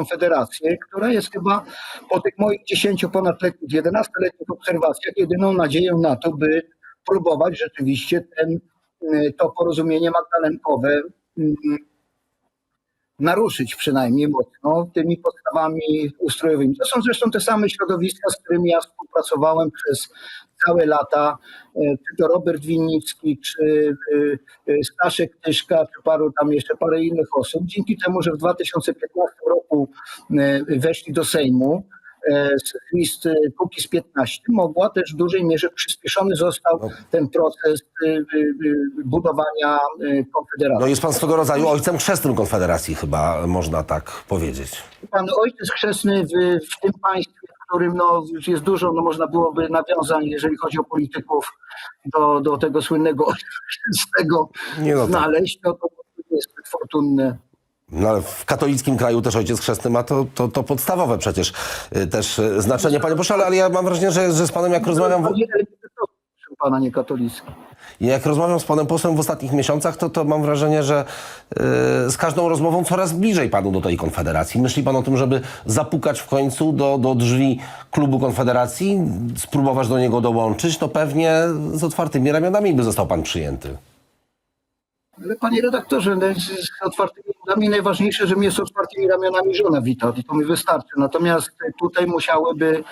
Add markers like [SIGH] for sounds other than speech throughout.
Konfederację, która jest chyba po tych moich 10 ponad 11-letnich obserwacjach jedyną nadzieją na to, by próbować rzeczywiście ten, y, to porozumienie magdalenkowe mm, naruszyć przynajmniej mocno tymi podstawami ustrojowymi. To są zresztą te same środowiska, z którymi ja współpracowałem przez całe lata, e, czy to Robert Winnicki, czy e, e, Staszek Tyszka, czy paru tam jeszcze parę innych osób. Dzięki temu, że w 2015 roku weszli do Sejmu, z list Kukiz 15 mogła też w dużej mierze przyspieszony został ten proces budowania Konfederacji. No jest pan swego rodzaju ojcem chrzestnym Konfederacji, chyba można tak powiedzieć. Pan ojciec chrzestny w, w tym państwie, którym no, jest dużo, no, można byłoby nawiązań, jeżeli chodzi o polityków, do, do tego słynnego [LAUGHS] chrzestnego Nie no znaleźć, no to jest zbyt fortunne. No, ale w katolickim kraju też ojciec chrzestny ma to, to, to podstawowe przecież y, też y, znaczenie. Panie pośle, ale ja mam wrażenie, że, że z panem jak rozmawiam... W... Pana, nie katolicki. Jak rozmawiam z panem posłem w ostatnich miesiącach, to, to mam wrażenie, że y, z każdą rozmową coraz bliżej panu do tej konfederacji. Myśli pan o tym, żeby zapukać w końcu do, do drzwi klubu konfederacji, spróbować do niego dołączyć, to pewnie z otwartymi ramionami by został pan przyjęty. Ale panie redaktorze, no, z, otwartymi mnie najważniejsze, że mnie z otwartymi ramionami żona wita i to mi wystarczy. Natomiast tutaj musiałyby,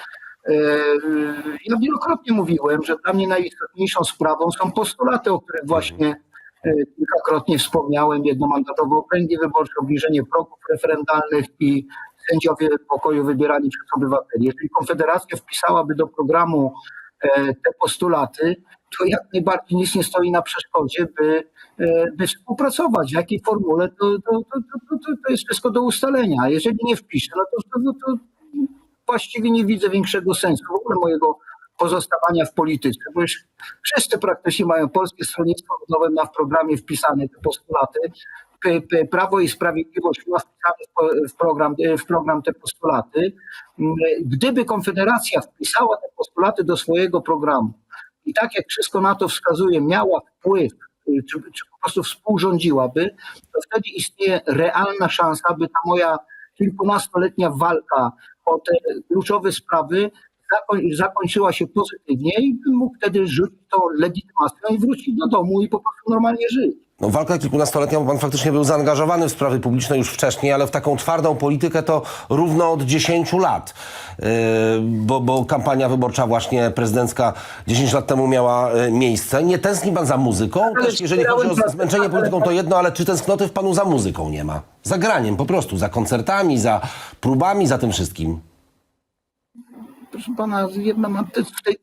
ja wielokrotnie mówiłem, że dla mnie najistotniejszą sprawą są postulaty, o których właśnie e, kilkakrotnie wspomniałem, jednomandatowe okręgi wyborcze, obniżenie progów referendalnych i sędziowie pokoju wybierani przez obywateli. Jeżeli Konfederacja wpisałaby do programu e, te postulaty, to jak najbardziej nic nie stoi na przeszkodzie, by, e, by współpracować. W jakiej formule, to, to, to, to, to, jest wszystko do ustalenia. Jeżeli nie wpiszę, no to, to, to właściwie nie widzę większego sensu w ogóle mojego pozostawania w polityce, bo już wszyscy praktycznie mają Polskie Stronnictwo Ludowe ma w programie wpisane te postulaty. Prawo i Sprawiedliwość ma wpisane w program, w program te postulaty. Mm, Gdyby Konfederacja wpisała te postulaty do swojego programu i tak jak wszystko na to wskazuje, miała wpływ, y, czy, czy po prostu współrządziłaby, to wtedy istnieje realna szansa, by ta moja kilkunastoletnia walka o te kluczowe sprawy zakoń, zakończyła się pozytywnie i mógł wtedy rzucić tą legitymacją i wrócić do domu i po prostu normalnie żyć. No, walka kilkunastoletnia, bo pan faktycznie był zaangażowany w sprawy publiczne już wcześniej, ale w taką twardą politykę to równo od 10 lat. Yy, bo, bo kampania wyborcza właśnie prezydencka 10 lat temu miała yy, miejsce. Nie tęskni pan za muzyką? Też jeżeli chodzi o zmęczenie polityką to jedno, ale czy tęsknoty w panu za muzyką nie ma? Za graniem po prostu, za koncertami, za próbami, za tym wszystkim. proszę pana, jedna mam te- w tej, c-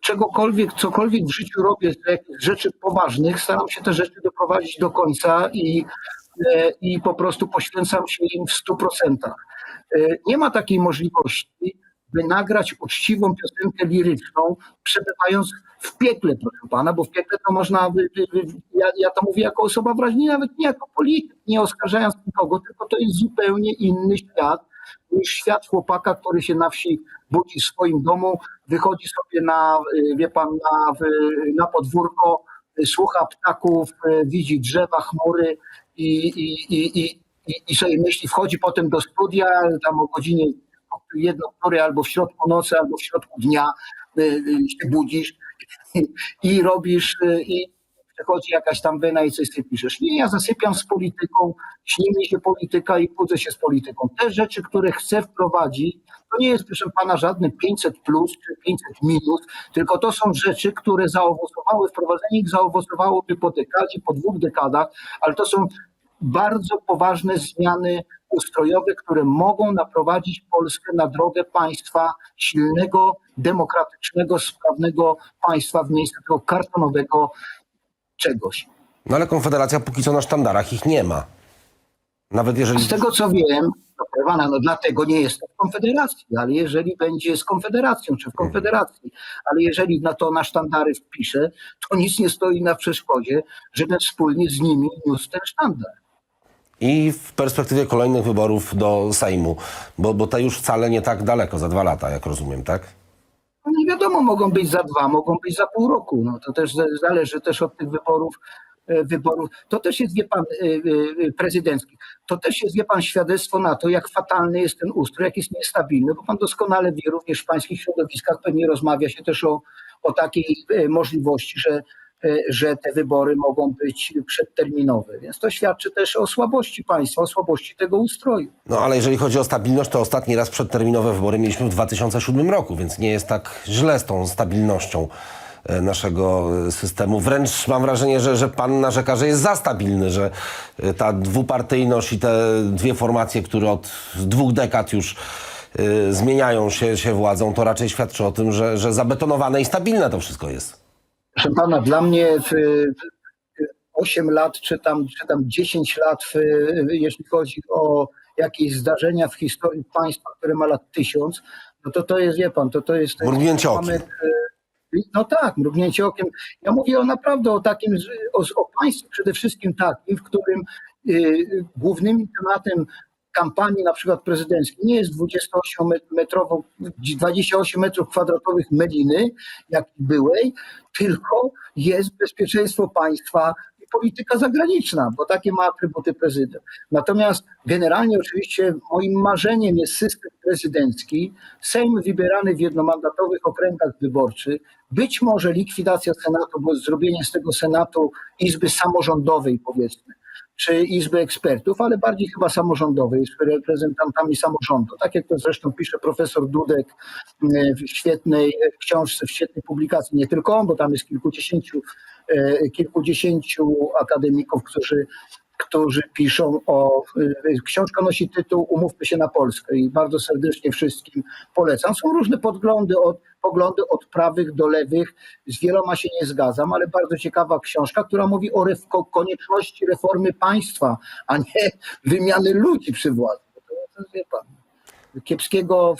czegokolwiek, cokolwiek w życiu robię, z rzeczy poważnych, staram się te rzeczy doprowadzić do końca i, e, i po prostu poświęcam się im w stu procentach. E, Nie ma takiej możliwości, by nagrać uczciwą piosenkę liryczną, przebywając w piekle, proszę pana, bo w piekle to można, ja, ja to mówię jako osoba wrażliwa, nawet nie jako polityk, nie oskarżając nikogo, tylko to jest zupełnie inny świat niż świat chłopaka, który się na wsi budzi w swoim domu, wychodzi sobie na, y, wie pan, na, na podwórko, y, słucha ptaków, y, widzi drzewa, chmury i, i, i, i, i, sobie myśli, wchodzi potem do studia, tam o godzinie jedno, której albo w środku nocy, albo w środku dnia się budzisz [LAUGHS] i robisz i przychodzi jakaś tam wena i coś sobie piszesz. Nie, ja zasypiam z polityką, śni mi się polityka i budzę się z polityką. Te rzeczy, które chcę wprowadzić, to nie jest, proszę pana, żadne 500 plus czy 500 minus, tylko to są rzeczy, które zaowocowały, wprowadzenie ich zaowocowałoby po dekadzie, po dwóch dekadach, ale to są bardzo poważne zmiany ustrojowe, które mogą naprowadzić Polskę na drogę państwa silnego, demokratycznego, sprawnego państwa w miejsce tego kartonowego czegoś. No ale Konfederacja póki co na sztandarach ich nie ma. Nawet jeżeli... Z tego co wiem, pana, no dlatego nie jestem w Konfederacji, ale jeżeli będzie z Konfederacją czy w Konfederacji, ale jeżeli na to na sztandary wpiszę, to nic nie stoi na przeszkodzie, żeby wspólnie z nimi niósł ten sztandar. I w perspektywie kolejnych wyborów do Sejmu, bo, bo te już wcale nie tak daleko, za dwa lata, jak rozumiem, tak? Nie wiadomo, mogą być za dwa, mogą być za pół roku. No to też za- zależy też od tych wyborów, e, wyborów, to też jest, wie pan, e, e, prezydenckich, to też jest, wie pan, świadectwo na to, jak fatalny jest ten ustrój, jak jest niestabilny, bo pan doskonale wie, również w pańskich środowiskach pewnie rozmawia się też o, o takiej możliwości, że, że te wybory mogą być przedterminowe. Więc to świadczy też o słabości państwa, o słabości tego ustroju. No ale jeżeli chodzi o stabilność, to ostatni raz przedterminowe wybory mieliśmy w 2007 roku, więc nie jest tak źle z tą stabilnością e, naszego e, systemu. Wręcz mam wrażenie, że, że pan narzeka, że jest za stabilny, że e, ta dwupartyjność i te dwie formacje, które od dwóch dekad już e, zmieniają się, się władzą, to raczej świadczy o tym, że, że zabetonowane i stabilne to wszystko jest. Proszę pana, dla mnie w, w 8 lat, czy tam, czy tam 10 lat, w, jeśli chodzi o jakieś zdarzenia w historii państwa, które ma lat tysiąc, no to to jest, wie pan, to to jest... Mrugnięcie okiem. mamy, e, No tak, mrugnięcie okiem. Ja mówię o naprawdę o takim, o, o państwie przede wszystkim takim, w którym y, głównym tematem kampanii na przykład prezydenckiej nie jest 28-metrową, 28 metrów kwadratowych meliny, jak byłej, tylko jest bezpieczeństwo państwa i polityka zagraniczna, bo takie ma atrybuty prezydent. Natomiast generalnie oczywiście moim marzeniem jest system prezydencki, Sejm wybierany w jednomandatowych okręgach wyborczych, być może likwidacja Senatu, bo zrobienie z tego Senatu Izby Samorządowej powiedzmy, czy Izby Ekspertów, ale bardziej chyba samorządowej, z reprezentantami samorządu. Tak jak to zresztą pisze profesor Dudek e, w świetnej książce, w świetnej publikacji, nie tylko on, bo tam jest kilkudziesięciu, e, kilkudziesięciu akademików, którzy którzy piszą o. e, Książka nosi tytuł Umówmy się na Polskę i bardzo serdecznie wszystkim polecam. Są różne podglądy od, poglądy od prawych do lewych. Z wieloma się nie zgadzam, ale bardzo ciekawa książka, która mówi o ref, ko- konieczności reformy państwa, a nie wymiany ludzi przy władzy. To, to wie pan, kiepskiego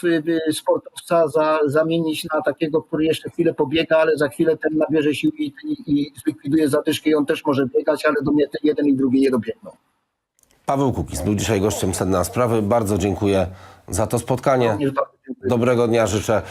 sportowca za, zamienić na takiego, który jeszcze chwilę pobiega, ale za chwilę ten nabierze sił i, i, i zlikwiduje zadyszkę i on też może biegać, ale do mnie ten jeden i drugi nie dobiegną. Paweł Kukiz był dzisiaj gościem Sedna Sprawy. Bardzo dziękuję za to spotkanie. Dobrego dnia życzę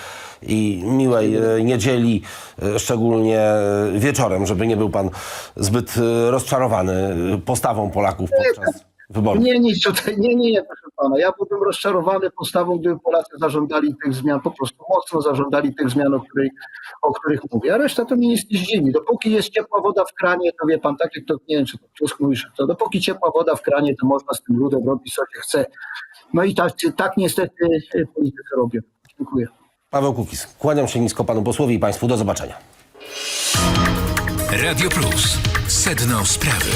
i miłej e, niedzieli, e, szczególnie e, wieczorem, żeby nie był pan zbyt rozczarowany postawą Polaków podczas wyborów. Nie, nie, tutaj, nie, nie, nie, proszę pana. Ja byłbym rozczarowany postawą, gdyby Polacy zażądali tych zmian, po prostu mocno zażądali tych zmian, o, której, o których mówię. A reszta to mnie nic nie zdziwi. Dopóki jest ciepła woda w kranie, to wie pan, tak jak to, nie wiem, czy to Tusk mówi, czy to dopóki ciepła woda w kranie, to można z tym ludem robić, co się chce. No i tak, tak niestety y, politycy robią. Dziękuję. Paweł Kukiz, kłaniam się nisko panu posłowi i państwu. Do zobaczenia. Radio Plus. Sedno sprawy.